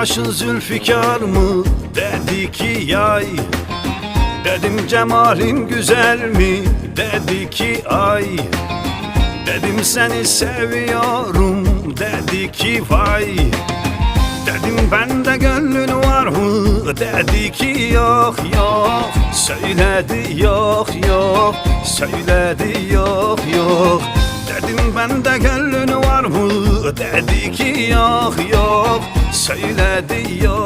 kaşın zülfikar mı? Dedi ki yay Dedim cemalin güzel mi? Dedi ki ay Dedim seni seviyorum Dedi ki vay Dedim bende gönlün var mı? Dedi ki yok yok Söyledi yok yok Söyledi yok yok Dedim bende gönlün var mı? Dedi ki yok yok Söyledi yok